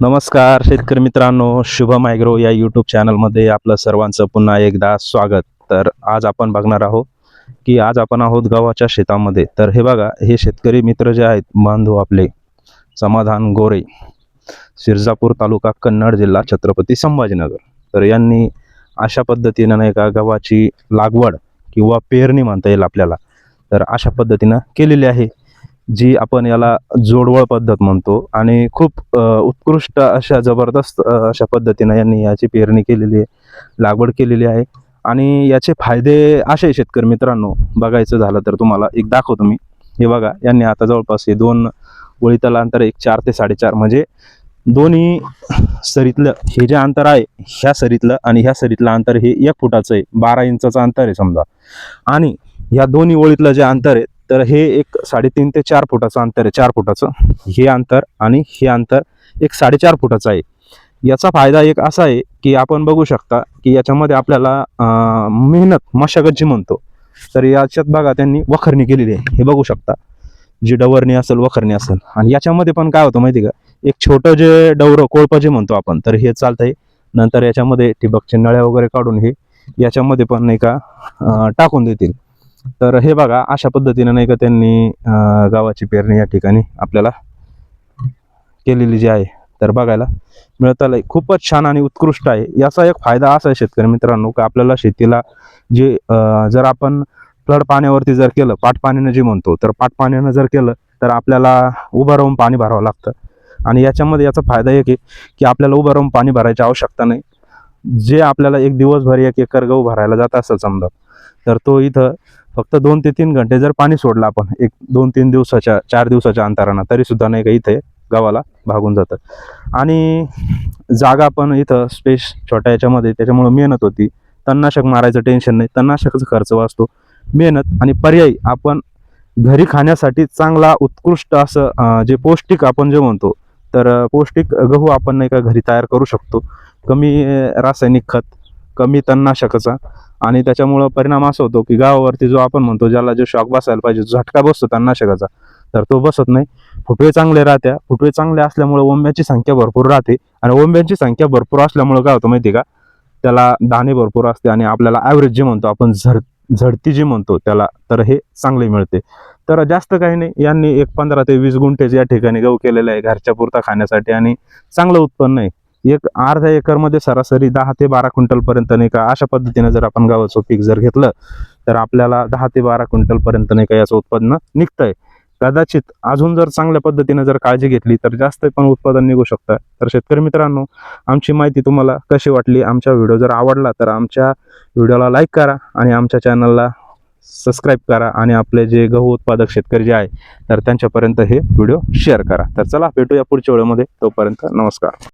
नमस्कार शेतकरी मित्रांनो शुभम मायग्रो या यूट्यूब चॅनलमध्ये आपलं सर्वांचं पुन्हा एकदा स्वागत. तर आज आपण बघणार आहोत की आज आपण आहोत गव्हाच्या शेतामध्ये. तर हे बघा हे शेतकरी मित्र जे आहेत बांधव आपले समाधान गोरे सिरजापूर तालुका कन्नड जिल्हा छत्रपती संभाजीनगर. तर यांनी अशा पद्धतीनं नाही का गव्हाची लागवड किंवा पेरणी म्हणता येईल आपल्याला तर अशा पद्धतीनं केलेली आहे. जी आपण याला जोडवळ पद्धत म्हणतो आणि खूप उत्कृष्ट अशा जबरदस्त अशा पद्धतीनं यांनी याची पेरणी केलेली आहे लागवड केलेली आहे. आणि याचे फायदे असे शेतकरी मित्रांनो बघायचं झालं तर तुम्हाला एक दाखवतो मी. हे बघा यांनी आता जवळपास हे दोन ओळीतलं अंतर एक चार ते साडेचार म्हणजे दोन्ही सरीतलं हे जे अंतर आहे ह्या सरीतलं आणि ह्या सरीतलं अंतर हे एक फुटाचं आहे बारा इंचाचं अंतर आहे समजा. आणि ह्या दोन्ही ओळीतलं जे अंतर आहे तर हे एक साडेतीन ते चार फुटाचं अंतर आहे चार फुटाचं. हे अंतर आणि हे अंतर एक साडेचार फुटाचं आहे. याचा फायदा एक असा आहे की आपण बघू शकता की याच्यामध्ये आपल्याला मेहनत मशागत जी म्हणतो. तर याच्यात बघा त्यांनी वखरणी केलेली आहे. हे बघू शकता. जी डवरणी असेल वखरणी असेल. आणि याच्यामध्ये पण काय होतं माहिती का? एक छोटं जे डवरं कोळपं जे म्हणतो आपण तर हे चालतंय. नंतर याच्यामध्ये ठिबकचे नळ्या वगैरे काढून हे याच्यामध्ये पण नाही का टाकून देतील. तर हे बघा अशा पद्धतीनं नाही का त्यांनी गावाची पेरणी या ठिकाणी आपल्याला केलेली जी आहे तर बघायला मिळत आलं खूपच छान आणि उत्कृष्ट आहे. याचा एक फायदा असा आहे शेतकरी मित्रांनो की आपल्याला शेतीला जे जर आपण फ्लड पाण्यावरती जर केलं पाटपाण्यानं जे म्हणतो तर पाटपाण्यानं जर केलं तर आपल्याला उभं राहून पाणी भरावं लागतं. आणि याच्यामध्ये याचा फायदा एक आहे की आपल्याला उभं राहून पाणी भरायची आवश्यकता नाही. जे आपल्याला एक दिवसभर एक एकर गहू भरायला जात असेल समजा तर तो इथं फक्त दोन ते तीन घंटे जर पाणी सोडलं आपण एक दोन तीन दिवसाच्या चार दिवसाच्या अंतरानं तरीसुद्धा नाही का इथे गावाला भागून जातं आणि जागा पण इथं स्पेस छोट्या याच्यामध्ये त्याच्यामुळं मेहनत होती. तणनाशक मारायचं टेन्शन नाही. तणनाशकाचा खर्च वाचतो. मेहनत आणि पर्यायी आपण घरी खाण्यासाठी चांगला उत्कृष्ट असं जे पौष्टिक आपण जे म्हणतो तर पौष्टिक गहू आपण नाही का घरी तयार करू शकतो. कमी रासायनिक खत कमी तणनाशकाचा आणि त्याच्यामुळं परिणाम असा होतो की गावावरती जो आपण म्हणतो ज्याला जो शॉक बसायला पाहिजे जो झटका बसतो तणनाशकाचा तर तो बसत नाही. फुटवे चांगले राहत्या. फुटवे चांगले असल्यामुळे ओंब्याची संख्या भरपूर राहते. आणि ओंब्यांची संख्या भरपूर असल्यामुळे काय होतं माहिती आहे का? त्याला दाणे भरपूर असते आणि आपल्याला ॲव्हरेज जे म्हणतो आपण झड झडती जी म्हणतो त्याला तर हे चांगले मिळते. तर जास्त काही नाही. यांनी एक पंधरा ते वीस गुंठेच या ठिकाणी गहू केलेलं आहे घरच्या पुरता खाण्यासाठी आणि चांगलं उत्पन्न आहे. एक अर्धा एकरमध्ये सरासरी दहा ते बारा क्विंटलपर्यंत नाही का अशा पद्धतीने जर आपण गव्हाचं पीक जर घेतलं तर आपल्याला दहा ते बारा क्विंटलपर्यंत नाही का याचं उत्पादन निघतंय. कदाचित अजून जर चांगल्या पद्धतीने जर काळजी घेतली तर जास्त पण उत्पादन निघू शकतं. तर शेतकरी मित्रांनो आमची माहिती तुम्हाला कशी वाटली आमचा व्हिडिओ जर आवडला तर आमच्या व्हिडिओला लाईक करा आणि आमच्या चॅनलला सबस्क्राईब करा आणि आपले जे गहू उत्पादक शेतकरी जे आहे तर त्यांच्यापर्यंत हे व्हिडिओ शेअर करा. तर चला भेटूया पुढच्या वेळेमध्ये तोपर्यंत नमस्कार.